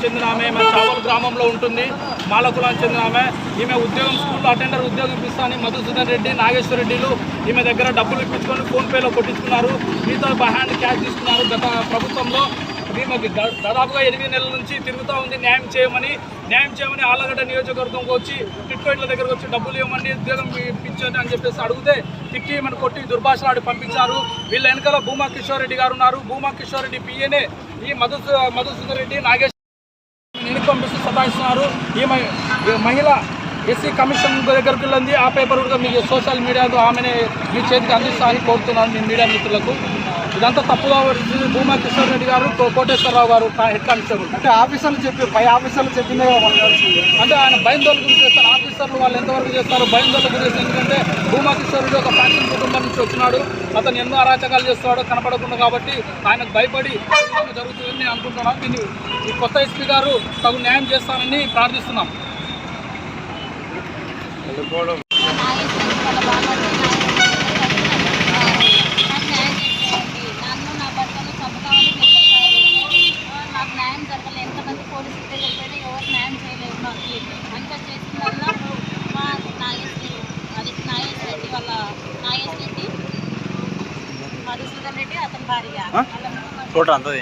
చెందిన ఆమె మన చావల్ గ్రామంలో ఉంటుంది. మాలకులానికి చెందిన ఆమె. ఈమె ఉద్యోగం స్కూల్లో అటెండర్ ఉద్యోగం ఇప్పిస్తానని మధుసూదన్ రెడ్డి నాగేశ్వర రెడ్డిలు ఈమె దగ్గర డబ్బులు ఇప్పించుకొని ఫోన్పేలో కొట్టించుకున్నారు. మీతో బై హ్యాండ్ క్యాష్ తీసుకున్నారు గత ప్రభుత్వంలో. ఈమెకి దాదాపుగా ఎనిమిది నెలల నుంచి తిరుగుతూ ఉంది. న్యాయం చేయమని న్యాయం చేయమని ఆళ్ళగడ్డ నియోజకవర్గంకి వచ్చి టిట్కోయిట్ల దగ్గరకు వచ్చి డబ్బులు ఇవ్వమని ఉద్యోగం ఇప్పించండి అని చెప్పేసి అడిగితే తిట్టి మన కొట్టి దుర్భాషలాడి పంపించారు. వీళ్ళ వెనకాల భూమా కిషోర్ రెడ్డి గారు ఉన్నారు. భూమా కిషోర్ రెడ్డి పిఏనే ఈ మధుసూ మధుసూదన్ రెడ్డి నాగేశ్వర నేను పంపిస్తూ సతాయిస్తున్నారు. ఈ ఈ మహిళ ఎస్సీ కమిషన్ దగ్గరికి వెళ్ళింది ఆ పేపర్ కూడా మీకు సోషల్ మీడియాలో ఆమెనే మీ చేతికి అందిస్తామని కోరుతున్నాను మీ మీడియా మిత్రులకు. ఇదంతా తప్పుగా వచ్చింది. భూమా కిషోర్ రెడ్డి గారు కోటేశ్వరరావు గారు హెడ్ కానిస్టేబుల్ అంటే ఆఫీసర్లు చెప్పి పై ఆఫీసర్లు చెప్పిందే మాట్లాడాల్సింది అంటే ఆయన బయలుదేరు గురించి చేస్తారు. ఆఫీసర్లు వాళ్ళు ఎంతవరకు చేస్తారు బయలుదేరు గురించి ఎందుకంటే భూమా కిషోర్ రెడ్డి ఒక ఫ్యాక్షన్ కుటుంబం నుంచి వచ్చినాడు. అతను ఎన్నో అరాచకాలు చేస్తున్నాడు. కనపడకుండా కాబట్టి ఆయనకు భయపడి జరుగుతుందని నేను అనుకుంటున్నాను. దీన్ని ఈ కొత్త ఎస్పీ గారు తగు న్యాయం చేస్తానని ప్రార్థిస్తున్నాం. నాగేశ్వరి వాళ్ళ బాబాకి నాకు న్యాయం చేసేయండి నన్ను నా భర్తను చంపుతామని బెదిరించారు నాకు న్యాయం జరగలేదు ఎంతమంది పోలీసులు తెలియకపోయినా ఎవరు న్యాయం చేయలేదు నాకు అంతా చేసిందల్లా మా నాగేశ్వరి అది నాగేశ్వర రెడ్డి వాళ్ళ నాగేశ్వర రెడ్డి మధుసూదన్ రెడ్డి అతని భార్య వాళ్ళ టోటల్ అంతది.